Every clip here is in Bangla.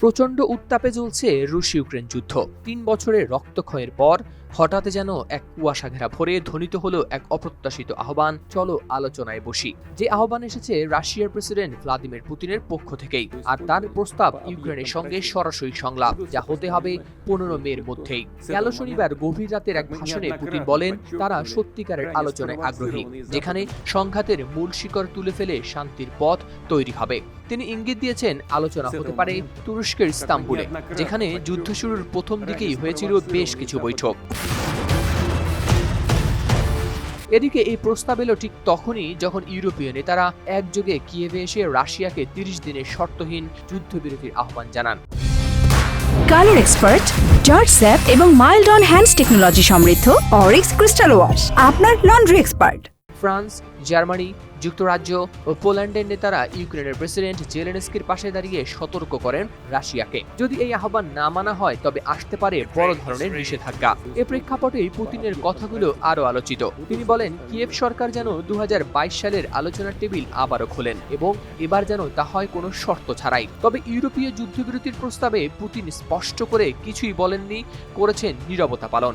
প্রচণ্ড উত্তাপে চলছে রুশ ইউক্রেন যুদ্ধ। তিন বছরের রক্তক্ষয়ের পর হঠাৎ যেন এক কুয়াশা ঘেরা ভরে ধ্বনিত হলো এক অপ্রত্যাশিত আহ্বান, চলো আলোচনায় বসি। যে আহ্বান এসেছে রাশিয়ার প্রেসিডেন্ট ভ্লাদিমির পুতিনের পক্ষ থেকেই, আর তার প্রস্তাব ইউক্রেনের সঙ্গে সরাসরি সংলাপ, যা হতে হবে পনেরো মের মধ্যেই। গেল শনিবার গভীর রাতের এক ভাষণে পুতিন বলেন, তারা সত্যিকারের আলোচনায় আগ্রহী, যেখানে সংঘাতের মূল শিকড় তুলে ফেলে শান্তির পথ তৈরি হবে। তিনি ইঙ্গিত দিয়েছেন, আলোচনা হতে পারে তুরস্কের ইস্তাম্বুলে, যেখানে যুদ্ধ শুরুর প্রথম দিকেই হয়েছিল বেশ কিছু বৈঠক। এদিকে এই প্রস্তাব এলো ঠিক তখনই যখন ইউরোপীয় নেতারা একযোগে কিয়েভে এসে রাশিয়াকে তিরিশ দিনের শর্তহীন যুদ্ধবিরতির আহ্বান জানান। কালার এক্সপার্ট জর্জ স্যাপ এবং মাইল্ড অন হ্যান্ডস টেকনোলজি সমৃদ্ধ অরিক্স ক্রিস্টাল ওয়াশ আপনার লন্ড্রি এক্সপার্ট। ফ্রান্স জার্মানি যুক্তরাজ্য ও পোল্যান্ডের নেতারা ইউক্রেনের প্রেসিডেন্ট জেলেনস্কির পাশে দাঁড়িয়ে সতর্ক করেন রাশিয়াকে। যদি এই আহ্বান না মানা হয়, তবে আসতে পারে বড় ধরনের নিষেধাজ্ঞা। এ প্রেক্ষাপটেই পুতিনের কথাগুলো আরও আলোচিত। তিনি বলেন, কিয়েভ সরকার যেন দু হাজার বাইশ সালের আলোচনার টেবিল আবারও খোলেন এবং এবার যেন তা হয় কোনো শর্ত ছাড়াই। তবে ইউরোপীয় যুদ্ধবিরতির প্রস্তাবে পুতিন স্পষ্ট করে কিছুই বলেননি, করেছেন নীরবতা পালন।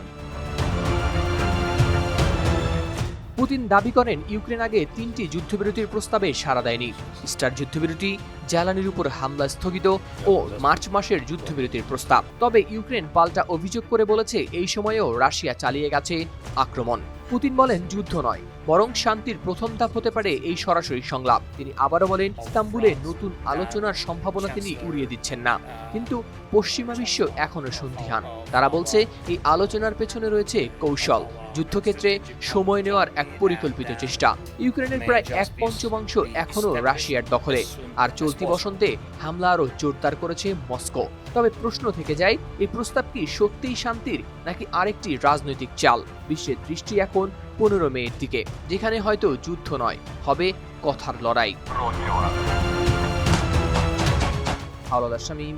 পুতিন দাবি করেন ইউক্রেন আগে তিনটি যুদ্ধবিরতির প্রস্তাবে সাড়া দেয়নি। স্টার যুদ্ধবিরতি, জ্বালানির উপর হামলা স্থগিত ও মার্চ মাসের যুদ্ধবিরতির প্রস্তাব। তবে ইউক্রেন পাল্টা অভিযোগ করে বলেছে, এই সময়েও রাশিয়া চালিয়ে গেছে আক্রমণ। পুতিন বলেন, যুদ্ধ নয়, বরং শান্তির প্রথম ধাপ হতে পারে এই সরাসরি সংলাপ। তিনি আবারও বলেন, ইস্তাম্বুলে নতুন আলোচনার সম্ভাবনা তিনি উড়িয়ে দিচ্ছেন না। কিন্তু পশ্চিমা বিশ্ব এখনও সন্ধিহান। তারা বলছে, এই আলোচনার পেছনে রয়েছে কৌশল। যুদ্ধক্ষেত্রে সময় নেওয়ার এক পরিকল্পিত চেষ্টা। ইউক্রেনের প্রায় এক পঞ্চমাংশ এখনও রাশিয়ার দখলে। আর চলতি বসন্তে হামলা আরও জোরদার করেছে মস্কো। তবে প্রশ্ন থেকে যায়, এই প্রস্তাব কি সত্যিই শান্তির, নাকি আরেকটি রাজনৈতিক চাল? বিশ্বের দৃষ্টি এখন পনেরো মেয়ের দিকে, যেখানে হয়তো যুদ্ধ নয়, হবে কথার লড়াই। হাওলাদার শামীম,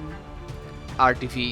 আর টিভি